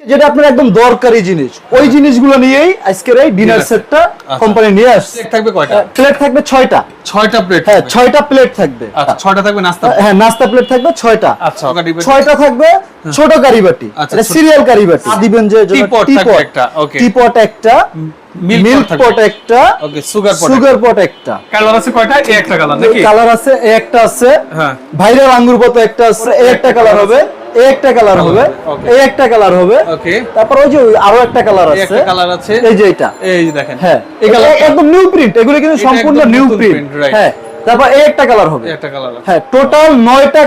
যেটা আপনার একদম দরকারি জিনিস। ওই জিনিসগুলো নিয়েই আজকের এই ডিনার সেটটা আচ্ছা। কোম্পানি নিয়ে আসছে। থাকবে কয়টা? প্লেট থাকবে ছয়টা। ছয়টা প্লেট হ্যাঁ ছয়টা প্লেট থাকবে। আচ্ছা ছয়টা থাকবে নাস্তা হ্যাঁ নাস্তা প্লেট থাকবে ছয়টা। আচ্ছা। ছয়টা থাকবে। ছোট কারিবাটি আচ্ছা, এটা ছোট। সিরিয়াল কারিবাটি। দিবেন যে Teapot থাকবে একটা, okay. টিপট একটা মিল্ক পট একটা ওকে সুগার পট সুগার পট একটা। কালার আছে কয়টা? এই একটা কালার নাকি? কালার আছে এই একটা আছে। হ্যাঁ। ভাইরাল আঙ্গুর পত একটা আছে এই একটা কালার হবে। এই একটা কালার হবে এই একটা কালার হবে ওকে তারপর ওই যে আরও একটা কালার আছে একটা কালার আছে এই যে এটা। এই যে দেখেন হ্যাঁ এই একদম নিউ প্রিন্ট এগুলো কিন্তু সম্পূর্ণ নিউ প্রিন্ট হ্যাঁ তারপর এই একটা কালার হবে। একটা কালার হ্যাঁ টোটাল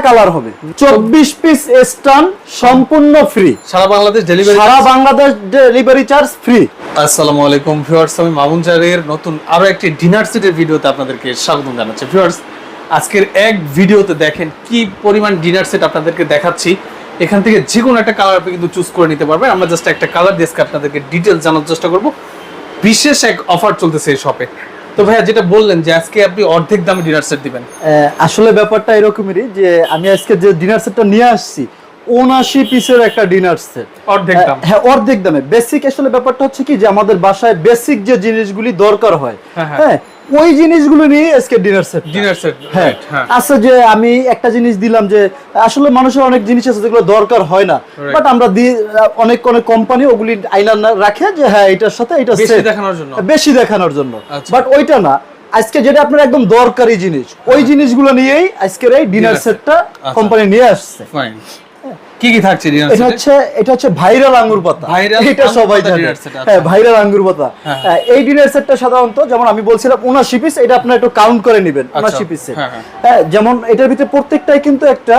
কালার হবে। চব্বিশ পিস স্টান সম্পূর্ণ ফ্রি সারা বাংলাদেশ ডেলিভারি সারা বাংলাদেশ ডেলিভারি চার্জ ফ্রি আসসালামু আলাইকুম ভিউয়ার্স আমি মামুন চারের নতুন আরও একটি ডিনার সেটের ভিডিওতে আপনাদেরকে স্বাগত জানাচ্ছি। ভিউয়ার্স আজকের এক ভিডিওতে দেখেন কি পরিমাণ ডিনার সেট আপনাদেরকে দেখাচ্ছি। এখান থেকে যে কোনো একটা কালার আপনি কিন্তু চুজ করে নিতে পারবেন। আমরা জাস্ট একটা কালার ডিসকে আপনাদেরকে ডিটেলস জানার চেষ্টা করব। বিশেষ এক অফার চলতেছে এই শপে তো ভাইয়া যেটা বললেন যে আজকে আপনি অর্ধেক দামে ডিনার সেট দিবেন। আসলে ব্যাপারটা এরকমই যে আমি আজকে যে ডিনার সেটটা নিয়ে আসছি উনআশি পিসের একটা ডিনার সেট অর্ধেক দাম। হ্যাঁ অর্ধেক দামে। বেসিক আসলে ব্যাপারটা হচ্ছে কি যে আমাদের বাসায় বেসিক যে জিনিসগুলি দরকার হয় হ্যাঁ, হ্যাঁ। হ্যাঁ ওই জিনিসগুলো নিয়ে আজকে ডিনার সেট ডিনার সেট হ্যাঁ। হ্যাঁ। আচ্ছা যে আমি একটা জিনিস দিলাম যে আসলে মানুষের অনেক জিনিস আছে যেগুলো দরকার হয় না। বাট আমরা দিই অনেক অনেক কোম্পানি ওগুলি আইনা না- রাখে যে হ্যাঁ এটার সাথে এটা বেশি দেখানোর জন্য। বেশি দেখানোর জন্য। আচ্ছা। বাট ওইটা না। আজকে যেটা আপনার একদম দরকারি জিনিস ওই জিনিসগুলো নিয়েই আজকের এই ডিনার সেটটা আচ্ছা। কোম্পানি নিয়ে আসছে। ফাইন কি কি থাকছে ডিনার এটা হচ্ছে এটা হচ্ছে ভাইরাল আঙ্গুর পাতা। এটা সবাই জানে। আচ্ছা। হ্যাঁ ভাইরাল আঙ্গুর পাতা। হ্যাঁ। হ্যাঁ, এই ডিনার সেটটা সাধারণত যেমন আমি বলছিলাম উনাশি পিস এটা আপনার একটু কাউন্ট করে নেবেন আচ্ছা, উনাশি পিসে হ্যাঁ, হ্যাঁ। যেমন এটার ভিতরে প্রত্যেকটাই কিন্তু একটা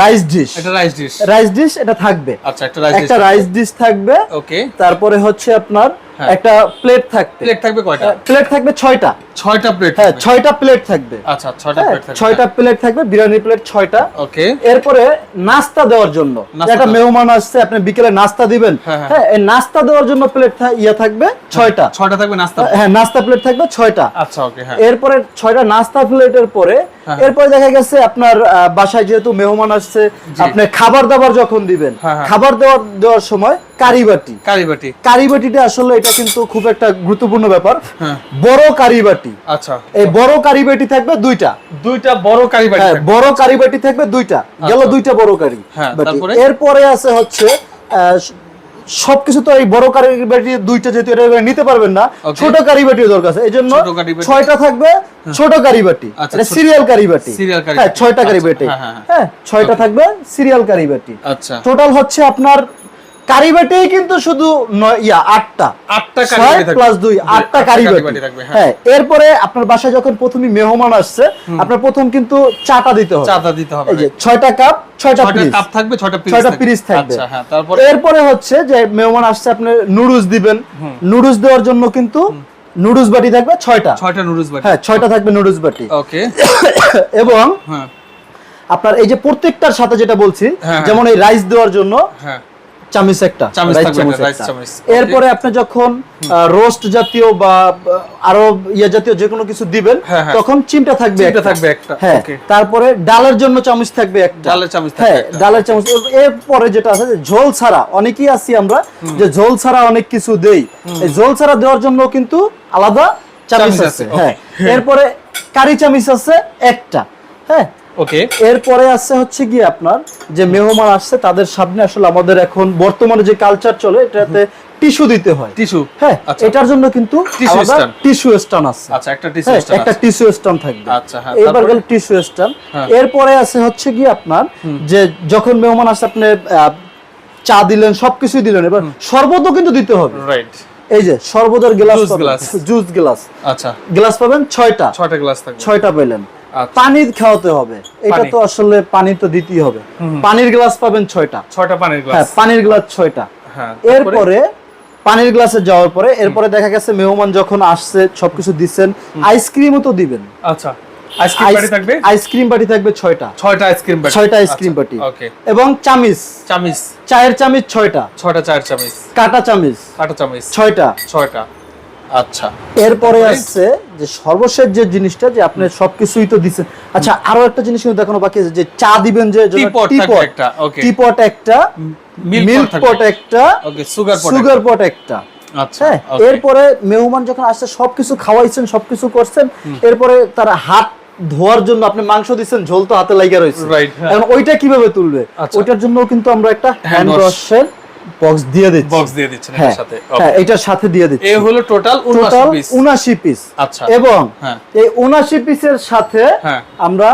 রাইস ডিশ এটা রাইস ডিশ রাইস ডিশ এটা থাকবে। আচ্ছা একটা রাইস ডিশ একটা রাইস ডিশ থাকবে। ওকে তারপরে হচ্ছে আপনার। একটা প্লেট থাকবে প্লেট থাকবে কয়টা? প্লেট থাকবে ছয়টা। ছয়টা প্লেট হ্যাঁ ছয়টা প্লেট থাকবে। আচ্ছা ছয়টা হ্যাঁ, প্লেট থাকবে। ছয়টা প্লেট থাকবে বিরিয়ানি প্লেট ছয়টা। ওকে এরপরে নাস্তা দেওয়ার জন্য। একটা মেহমান আসছে আপনি বিকেলে নাস্তা দিবেন। হ্যাঁ, হ্যাঁ। হ্যাঁ এই নাস্তা দেওয়ার জন্য প্লেট ইয়ে থাকবে ছয়টা। ছয়টা থাকবে নাস্তা। হ্যাঁ নাস্তা প্লেট থাকবে ছয়টা। আচ্ছা ওকে হ্যাঁ। এরপরে ছয়টা নাস্তা প্লেটের পরে হ্যাঁ। এরপরে দেখা গেছে আপনার বাসায় যেহেতু মেহমান আসছে আপনি খাবার দাবার যখন দিবেন হ্যাঁ, হ্যাঁ। খাবার দেওয়ার দেওয়ার সময় কারিবাটি কারিবাটি কারিবাটিটা আসলে এটা কিন্তু খুব একটা গুরুত্বপূর্ণ ব্যাপার। হ্যাঁ। বড় কারিবাটি আচ্ছা। এই বড় কারিবাটি থাকবে দুইটা। দুইটা বড় কারিবাটি হ্যাঁ বড় কারিবাটি থাকবে দুইটা। গেল দুইটা বড় কারি হ্যাঁ, তারপরে? এরপরে আছে হচ্ছে সবকিছু তো এই বড় কারি ব্যাটারি দুইটা যেহেতু এটা নিতে পারবেন না ছোট কারি ব্যাটারি দরকার আছে। এই জন্য ছয়টা থাকবে ছোট কারিবাটি আচ্ছা, এটা সিরিয়াল কারিবাটি Serial হ্যাঁ ছয়টা কারি কারিবাটি হ্যাঁ, হ্যাঁ, হ্যাঁ। ছয়টা থাকবে সিরিয়াল কারিবাটি আচ্ছা। টোটাল হচ্ছে আপনার কারিবাটি কিন্তু শুধু ইয়া আটটা। আটটা ছয় প্লাস দুই আটটা কারিবাটি। হ্যাঁ। হ্যাঁ এরপরে আপনার বাসায় যখন প্রথমে মেহমান আসছে আপনার প্রথম কিন্তু চাটা দিতে হবে। চাঁদা দিতে হবে। যে ছয়টা কাপ ছয়টা পিস কাপ থাকবে ছয়টা পিস ছয়টা পিস থাকবে। আচ্ছা হ্যাঁ তারপরে? এরপরে হচ্ছে যে মেহমান আসছে আপনি নুডলস দিবেন। নুডলস দেওয়ার জন্য কিন্তু নুডলস বাটি থাকবে ছয়টা। ছয়টা নুডলস বাটি। হ্যাঁ ছয়টা থাকবে নুডলস বাটি। ওকে। এবং হ্যাঁ। আপনার এই যে প্রত্যেকটার সাথে যেটা বলছি। যেমন এই রাইস দেওয়ার জন্য হ্যাঁ। চামিচ একটা. এরপরে আপনি যখন রোস্ট জাতীয় বা আরও ইয়ে জাতীয় যে কোনো কিছু দিবেন হ্যাঁ, হ্যাঁ। তখন চিমটা থাকবে একটা। থাকবে একটা, হ্যাঁ তারপরে ডালের জন্য চামচ থাকবে একটা। ডালের চামচ হ্যাঁ ডালের চামচ। এরপরে যেটা আছে যে ঝোল ছাড়া অনেকেই আছি আমরা যে ঝোল ছাড়া অনেক কিছু দেই। এই ঝোল ছাড়া দেওয়ার জন্য কিন্তু আলাদা চামচ আছে, হ্যাঁ এরপরে কারি চামচ আছে একটা। হ্যাঁ ওকে এরপরে আছে হচ্ছে কি আপনার যে মেহমান আসছে তাদের সামনে আসলে আমাদের এখন বর্তমানে যে কালচার চলে এটাতে টিস্যু দিতে হয়। টিস্যু হ্যাঁ আচ্ছা। এটার জন্য কিন্তু। টিস্যু স্টান আছে। আচ্ছা একটা টিস্যু হ্যাঁ, একটা টিস্যু স্টান থাকবে। আচ্ছা, হ্যাঁ, এবার গেল টিস্যু হ্যাঁ। এরপরে আছে হচ্ছে কি আপনার যে যখন মেহমান আসে আপনি চা দিলেন সবকিছুই দিলেন এবার শরবতও কিন্তু দিতে হবে। রাইট এই যে শরবতের গ্লাস জুস গ্লাস আচ্ছা। গ্লাস পাবেন ছয়টা। ছয়টা গ্লাস থাকবে। ছয়টা পেলেন। পানি খাওয়াতে হবে। এটা তো আসলে পানি তো দিতেই হবে। পানির গ্লাস পাবেন ছয়টা। ছয়টা পানির হ্যাঁ গ্লাস পানির গ্লাস ছয়টা। হ্যাঁ এরপরে পানির গ্লাসে যাওয়ার পরে এরপরে দেখা গেছে মেহমান যখন আসছে সবকিছু দিচ্ছেন আইসক্রিমও তো দিবেন। আচ্ছা আইসক্রিম থাকবে? আইসক্রিম বাটি থাকবে ছয়টা। ছয়টা আইসক্রিম বাটি। ছয়টা আইসক্রিম বাটি। এবং চামিচ। চামিচ। চায়ের চামিচ ছয়টা। ছয়টা চায়ের চামিচ। কাটা চামিচ। কাটা চামিচ। ছয়টা। ছয়টা। আচ্ছা। এরপরে আসছে যে সর্বশেষ যে জিনিসটা যে আপনি সবকিছুই তো দিচ্ছেন আচ্ছা আরও একটা জিনিস কিন্তু দেখানো বাকি আছে যে চা দিবেন যে. টিপট একটা মিল্ক পট একটা ওকে সুগার পট একটা আচ্ছা হ্যাঁ এরপরে মেহমান যখন আসছে সবকিছু খাওয়াইছেন সবকিছু করছেন এরপরে তার হাত ধোয়ার জন্য আপনি মাংস দিচ্ছেন ঝোল তো হাতে লাগিয়ে রয়েছে। হ্যাঁ। এখন ওইটা কীভাবে তুলবে? আচ্ছা। ওইটার জন্য কিন্তু আমরা একটা হ্যান্ড। ওয়াশের বক্স দিয়ে দিচ্ছি। বক্স দিয়ে দিচ্ছেন হ্যাঁ সাথে। হ্যাঁ এটার সাথে দিয়ে দিচ্ছি। এই হলো টোটাল টোটাল 79 পিস উনাশি পিস আচ্ছা। এবং হ্যাঁ। এই উনাশি পিসের সাথে হ্যাঁ। আমরা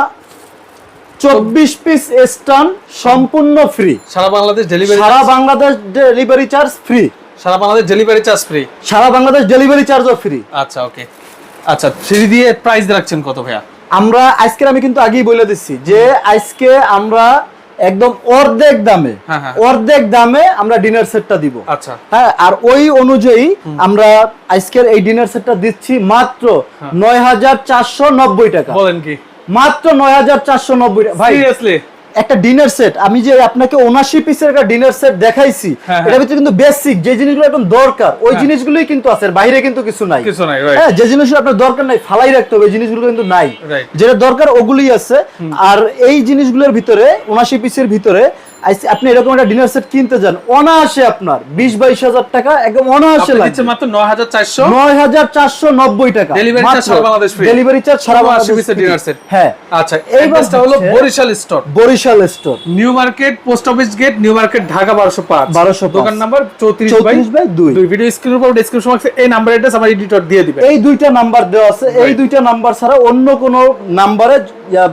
চব্বিশ পিস স্টান সম্পূর্ণ ফ্রি সারা বাংলাদেশ ডেলিভারি সারা বাংলাদেশ ডেলিভারি চার্জ ফ্রি সারা বাংলাদেশ ডেলিভারি চার্জ ফ্রি সারা বাংলাদেশ ডেলিভারি চার্জও ফ্রি আচ্ছা ওকে আচ্ছা ফ্রি দিয়ে প্রাইস রাখছেন কত ভাইয়া? আমরা আজকে আমি কিন্তু আগেই বলে দিচ্ছি যে আজকে আমরা একদম অর্ধেক দামে হ্যাঁ, হ্যাঁ। অর্ধেক দামে আমরা ডিনার সেটটা দিব। আচ্ছা। হ্যাঁ আর ওই অনুযায়ী আমরা আজকের এই ডিনার সেটটা দিচ্ছি মাত্র হ্যাঁ। নয় হাজার চারশো নব্বই টাকা। বলেন কি? মাত্র নয় হাজার চারশো নব্বই টাকা। ভাই একটা ডিনার সেট আমি যে আপনাকে ওনাশি পিসের একটা ডিনার সেট দেখাইছি এটা এটার ভিতরে কিন্তু বেসিক যে জিনিসগুলো একদম দরকার ওই হ্যাঁ। জিনিসগুলোই কিন্তু আছে বাইরে কিন্তু কিছু নাই। কিছু নাই রাইট হ্যাঁ যে জিনিসগুলো আপনার দরকার নাই ফালাই রাখতে হবে এই জিনিসগুলো কিন্তু নাই. যেটা দরকার ওগুলোই আছে আর এই জিনিসগুলোর ভিতরে ওনাশি পিসের ভিতরে আপনি এরকম একটা ডিনার সেট কিনতে যান অনায়াসে আপনার বিশ বাইশ হাজার টাকা একদম অনায়াসে আপনি লাগবে। দিচ্ছেন মাত্র 9400 নয় হাজার চারশো নব্বই টাকা। সারা বাংলাদেশ ডেলিভারি চার্জ সারা বাংলাদেশ পিসের free। dinner হ্যাঁ। আচ্ছা এইবার অ্যাড্রেসটা হলো Barishal store Barishal store new market post office gate new market Dhaka 1205 1205 দোকান নাম্বার 34 বাই দুই। দুই। ভিডিও স্ক্রিনের উপর ডেসক্রিপশন বক্সে এই নাম্বার অ্যাড্রেস আমার এডিটর দিয়ে দিবে। এই দুইটা নাম্বার দেওয়া আছে। এই দুইটা নাম্বার ছাড়া অন্য কোন নাম্বারে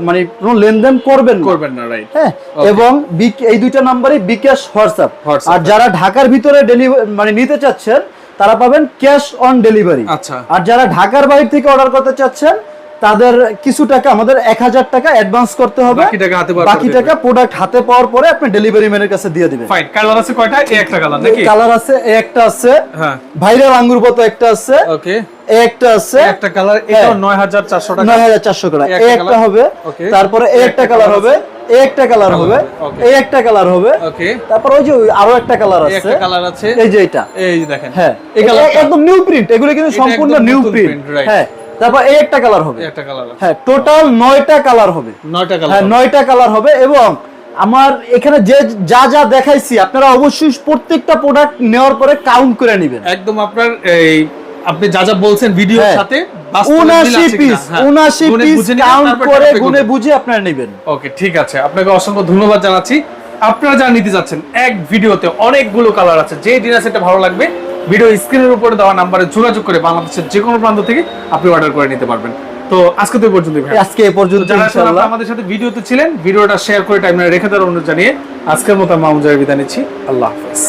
মানে কোনো লেনদেন করবেন করবেন না রাইট হ্যাঁ এবং এই দুইটা নাম্বারে বিকাশ হোয়াটসঅ্যাপ। আর যারা ঢাকার ভিতরে ডেলিভারি মানে নিতে চাচ্ছেন তারা পাবেন ক্যাশ অন ডেলিভারি। আচ্ছা। আর যারা ঢাকার বাইরে থেকে অর্ডার করতে চাচ্ছেন তাদের কিছু টাকা আমাদের এক হাজার টাকা অ্যাডভান্স করতে হবে। বাকি টাকা প্রোডাক্ট হাতে পাওয়ার পরে আপনি ডেলিভারি ম্যানের কাছে দিয়ে দিবেন। ফাইন কালার আছে কয়টা? এই একটা কালার নাকি? কালার আছে এই একটা আছে হ্যাঁ। ভাইরাল আঙ্গুর পতো একটা আছে ওকে এই একটা আছে একটা কালার হ্যাঁ। 9400 টাকা। নয় হাজার চারশো টাকা। এই এই একটা হবে. তারপরে এই একটা কালার হবে এই একটা কালার হবে এই একটা কালার হবে ওকে তারপর ওই যে আরও একটা কালার আছে একটা কালার আছে। এই যে এটা। এই যে দেখেন। হ্যাঁ। এই এটা কালারটা একদম নিউ প্রিন্ট এগুলো কিন্তু এটা সম্পূর্ণ নিউ প্রিন্ট হ্যাঁ। তারপর এই একটা কালার হবে। একটা কালার হ্যাঁ টোটাল নয়টা কালার হবে। নয়টা হ্যাঁ কালার নয়টা কালার হবে এবং আমার এখানে যে যা যা দেখাইছি আপনারা অবশ্যই প্রত্যেকটা প্রোডাক্ট নেওয়ার পরে কাউন্ট করে নেবেন। একদম আপনার এই আপনি যা যা বলছেন ভিডিওর হ্যাঁ। সাথে বাস্তবে মিল উনাশি আছে কিনা? পিস হ্যাঁ। উনাশি গুণে পিস বুঝে কাউন্ট করে গুনে বুঝে আপনারা নেবেন। ওকে ঠিক আছে। আপনাকে অসংখ্য ধন্যবাদ জানাচ্ছি। আপনারা যা নিতে যাচ্ছেন এক ভিডিওতে অনেকগুলো কালার আছে। যে ডিনার সেটটা ভালো লাগবে ভিডিও স্ক্রিনের উপরে দেওয়া নাম্বারে যোগাযোগ করে বাংলাদেশের যে কোনো প্রান্ত থেকে আপনি অর্ডার করে নিতে পারবেন। তো আজকে তো পর্যন্ত আজকে এ পর্যন্ত যারা আমাদের সাথে ভিডিওতে ছিলেন ভিডিওটা শেয়ার করে টাইমলাইনে রেখে দেওয়ার অনুরোধ জানিয়ে আজকের মতো মামুজার বিদায় নিচ্ছি। আল্লাহ হাফেজ।